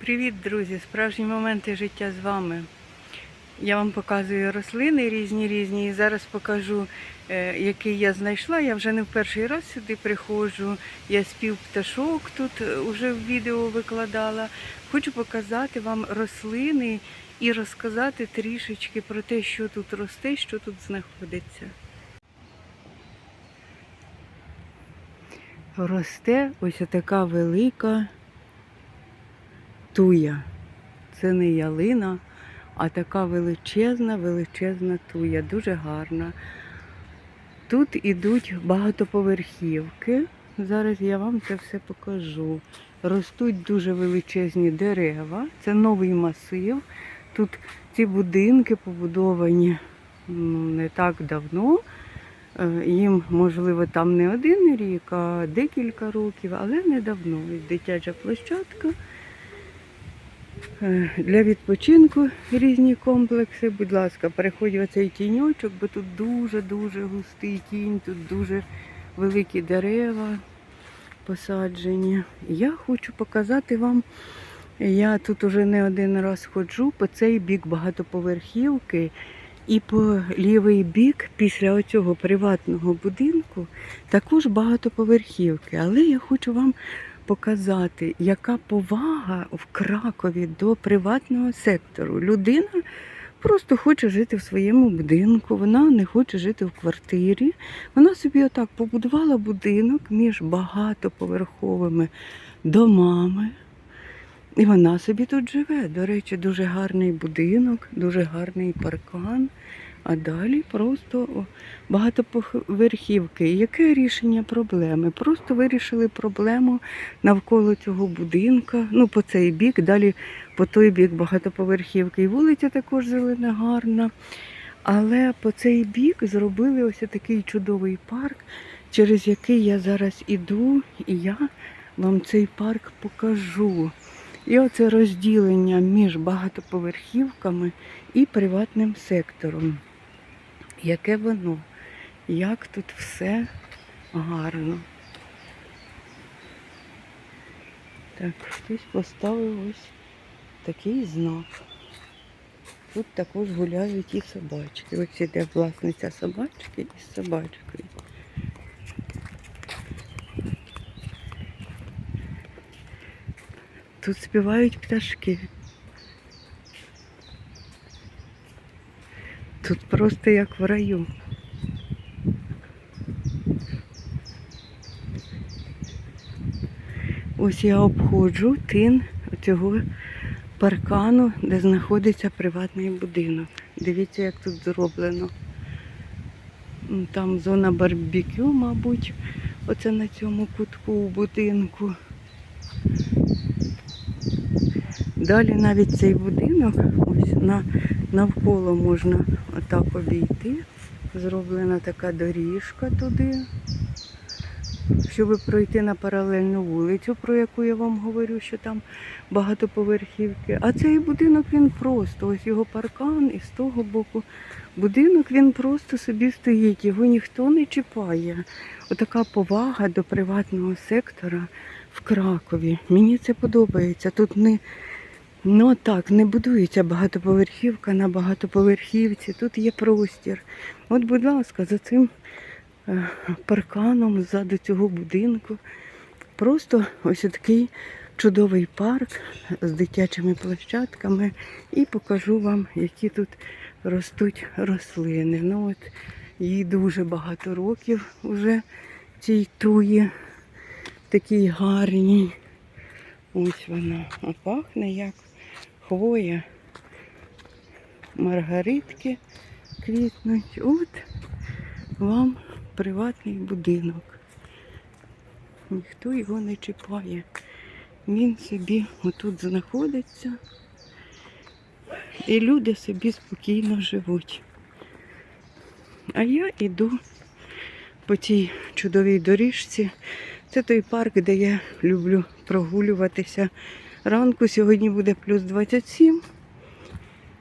Привіт, друзі! Справжні моменти життя з вами. Я вам показую рослини різні різні. І зараз покажу, е, який я знайшла. Я вже не в перший раз сюди приходжу. Я спів пташок тут вже в відео викладала. Хочу показати вам рослини і розказати трішечки про те, що тут росте, що тут знаходиться. Росте ось така велика туя. Це не ялина, а така величезна, величезна туя, дуже гарна. Тут ідуть багатоповерхівки. Зараз я вам це все покажу. Ростуть дуже величезні дерева, це новий масив. Тут ці будинки побудовані ну, не так давно. Е, Їм, можливо, там не один рік, а декілька років, але недавно. Дитяча площадка. Е, Для відпочинку різні комплекси. Будь ласка, переходь в цей тіньочок, бо тут дуже-дуже густий тінь, тут дуже великі дерева посаджені. Я хочу показати вам, я тут уже не один раз ходжу по цей бік багатоповерхівки. І по лівий бік після оцього приватного будинку також багатоповерхівки. Але я хочу вам показати, яка повага в Кракові до приватного сектору. Людина просто хоче жити в своєму будинку, вона не хоче жити в квартирі. Вона собі отак побудувала будинок між багатоповерховими домами. І вона собі тут живе. До речі, дуже гарний будинок, дуже гарний паркан. А далі просто багатоповерхівки. Яке рішення проблеми? Просто вирішили проблему навколо цього будинка, ну по цей бік, далі по той бік багатоповерхівки. І вулиця також зелена, гарна. Але по цей бік зробили ось такий чудовий парк, через який я зараз іду, і я вам цей парк покажу. І оце розділення між багатоповерхівками і приватним сектором. Яке воно? Як тут все гарно. Так, хтось поставив ось такий знак. Тут також гуляють і собачки. Ось іде власниця собачки із собачкою. Тут співають пташки. Тут просто як в раю. Ось я обходжу тин цього паркану, де знаходиться приватний будинок. Дивіться, як тут зроблено. Там зона барбекю, мабуть, оце на цьому кутку у будинку. Далі навіть цей будинок, ось на, навколо можна отак обійти. Зроблена така доріжка туди, щоб пройти на паралельну вулицю, про яку я вам говорю, що там багатоповерхівки. А цей будинок він просто, ось його паркан, і з того боку будинок він просто собі стоїть, його ніхто не чіпає. Отака повага до приватного сектора в Кракові. Мені це подобається. Тут не Ну так, не будується багатоповерхівка на багатоповерхівці. Тут є простір. От, будь ласка, за цим е, парканом ззаду цього будинку. Просто ось такий чудовий парк з дитячими площадками. І покажу вам, які тут ростуть рослини. Ну от їй дуже багато років вже цій туї, такій гарній. Ось вона. А пахне як хвоя. Маргаритки квітнуть. От вам приватний будинок. Ніхто його не чіпає. Він собі отут знаходиться. І люди собі спокійно живуть. А я йду по цій чудовій доріжці. Це той парк, де я люблю прогулюватися. Ранку сьогодні буде плюс 27.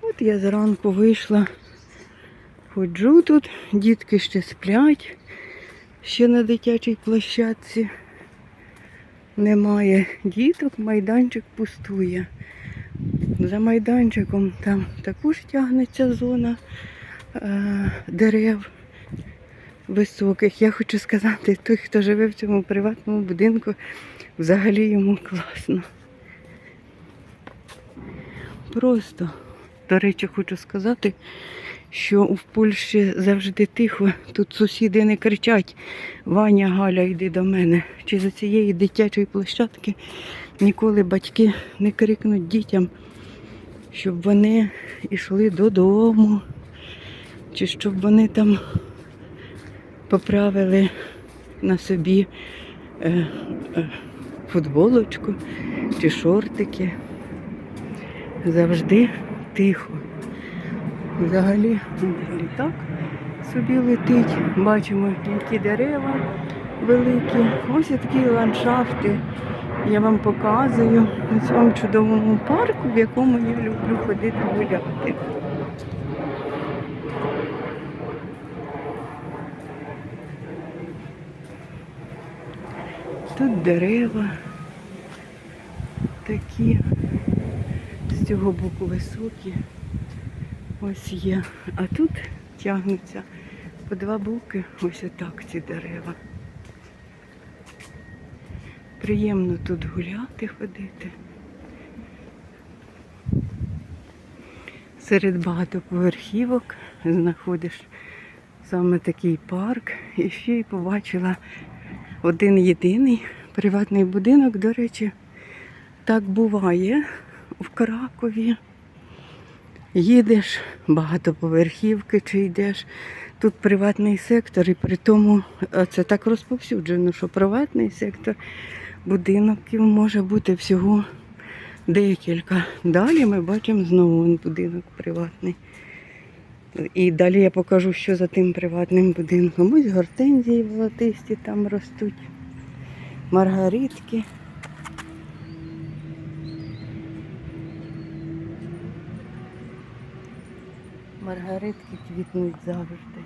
От я зранку вийшла, ходжу тут, дітки ще сплять, ще на дитячій площадці. немає діток, майданчик пустує. За майданчиком там також тягнеться зона е, дерев високих. Я хочу сказати, той, хто живе в цьому приватному будинку, взагалі йому класно. Просто, до речі, хочу сказати, що в Польщі завжди тихо. Тут сусіди не кричать Ваня, Галя, йди до мене. Чи за цієї дитячої площадки ніколи батьки не крикнуть дітям, щоб вони йшли додому, чи щоб вони там поправили на собі е, е, футболочку чи шортики. Завжди тихо. Взагалі літак собі летить. Бачимо, які дерева великі. Ось такі ландшафти. Я вам показую у цьому чудовому парку, в якому я люблю ходити гуляти. Тут дерева такі, з цього боку високі. Ось є. А тут тягнуться по два боки ось отак ці дерева. Приємно тут гуляти, ходити. Серед багатоповерхівок знаходиш саме такий парк. І ще й побачила один єдиний приватний будинок, до речі, так буває в Кракові. Їдеш багатоповерхівки чи йдеш. Тут приватний сектор, і при тому це так розповсюджено, що приватний сектор будинків може бути всього декілька. Далі ми бачимо знову будинок приватний. І далі я покажу, що за тим приватним будинком. Ось гортензії золотисті там ростуть, маргаритки. Маргаритки квітнуть завжди.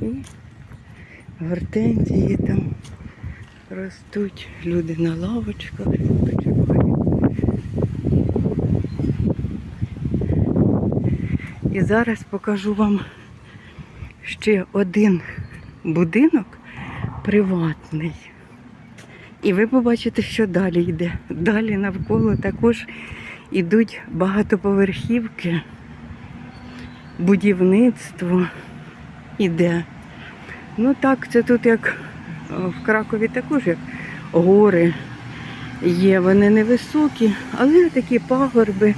І гортензії там ростуть, люди на лавочках відпочивають. І зараз покажу вам ще один будинок приватний. І ви побачите, що далі йде. Далі навколо також йдуть багатоповерхівки, будівництво іде. Ну так, це тут як е, в Кракові також як гори є. Вони невисокі, але такі пагорби.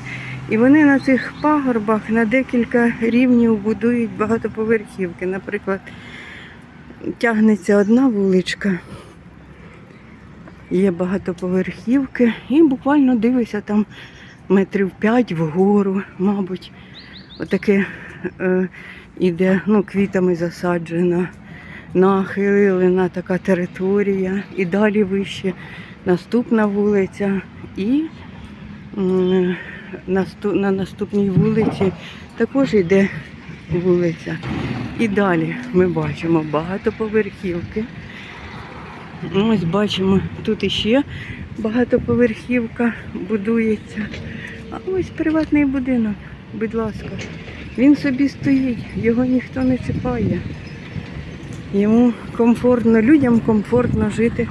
І вони на цих пагорбах на декілька рівнів будують багатоповерхівки. Наприклад, тягнеться одна вуличка, є багатоповерхівки, і буквально дивишся там метрів п'ять вгору, мабуть, отаке е, іде, ну, квітами засаджена, нахилена така територія, і далі вище наступна вулиця, і насту- на наступній вулиці також йде вулиця. І далі ми бачимо багатоповерхівки. Ось бачимо, тут іще багатоповерхівка будується. А ось приватний будинок, будь ласка. Він собі стоїть, його ніхто не чіпає. Йому комфортно, людям комфортно жити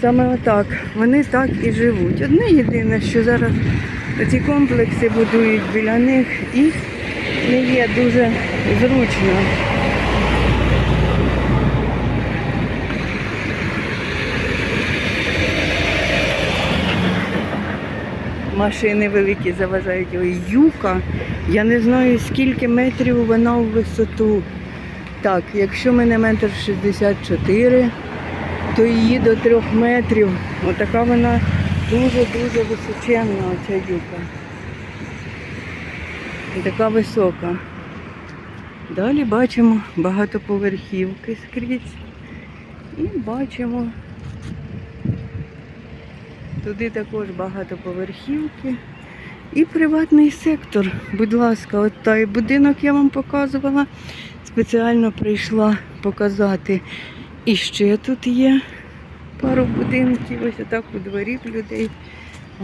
саме отак. Вони так і живуть. Одне єдине, що зараз ці комплекси будують біля них і не є дуже зручно. Машини великі заважають. Ой, юка. Я не знаю, скільки метрів вона у висоту. Так, якщо мене метр 64, то її до трьох метрів. Отака вона дуже-дуже височенна, оця юка. Така висока. Далі бачимо багатоповерхівки скрізь. І бачимо. Туди також багатоповерхівки. І приватний сектор. Будь ласка, от той будинок я вам показувала спеціально прийшла показати. І ще тут є пару будинків, ось отак у дворі людей.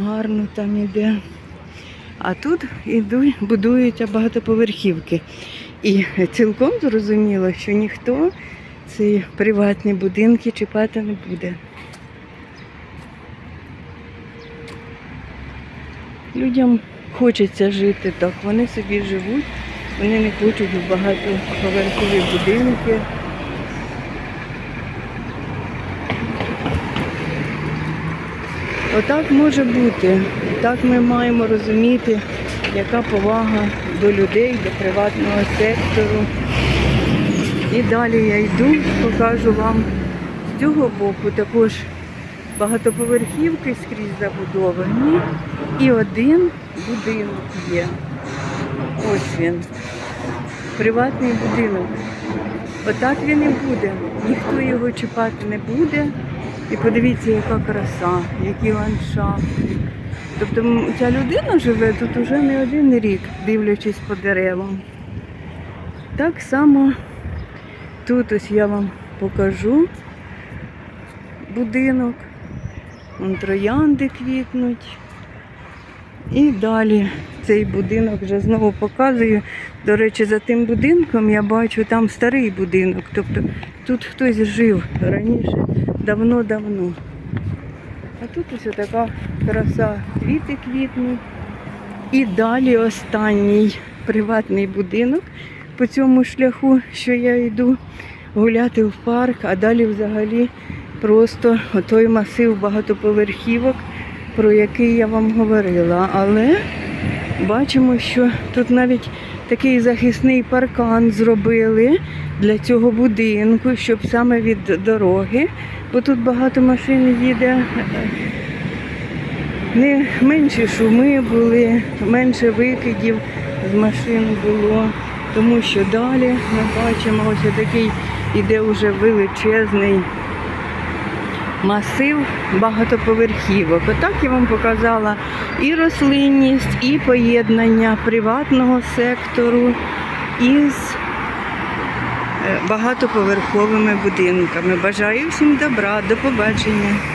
Гарно там іде. А тут ідуть, будуються багатоповерхівки. І цілком зрозуміло, що ніхто ці приватні будинки чіпати не буде. Людям хочеться жити так, вони собі живуть, вони не хочуть в багатоповерхові будинки. Отак може бути. Так ми маємо розуміти, яка повага до людей, до приватного сектору. І далі я йду, покажу вам з цього боку також багатоповерхівки скрізь забудовані. І один будинок є. Ось він. Приватний будинок. Отак він і буде. Ніхто його чіпати не буде. І подивіться, яка краса, які ландшафти. Тобто ця людина живе тут уже не один рік, дивлячись по деревам. Так само тут ось я вам покажу будинок. Вон троянди квітнуть. І далі цей будинок вже знову показую. До речі, за тим будинком я бачу там старий будинок. Тобто тут хтось жив раніше давно-давно. А тут ось така краса квіти квітнуть. І далі останній приватний будинок по цьому шляху, що я йду гуляти в парк, а далі взагалі просто той масив багатоповерхівок, про який я вам говорила. Але бачимо, що тут навіть такий захисний паркан зробили для цього будинку, щоб саме від дороги, бо тут багато машин їде. Не менші шуми були, менше викидів з машин було, тому що далі ми бачимо ось такий іде вже величезний масив багатоповерхівок. Отак я вам показала і рослинність, і поєднання приватного сектору із е, багатоповерховими будинками. Бажаю всім добра, до побачення.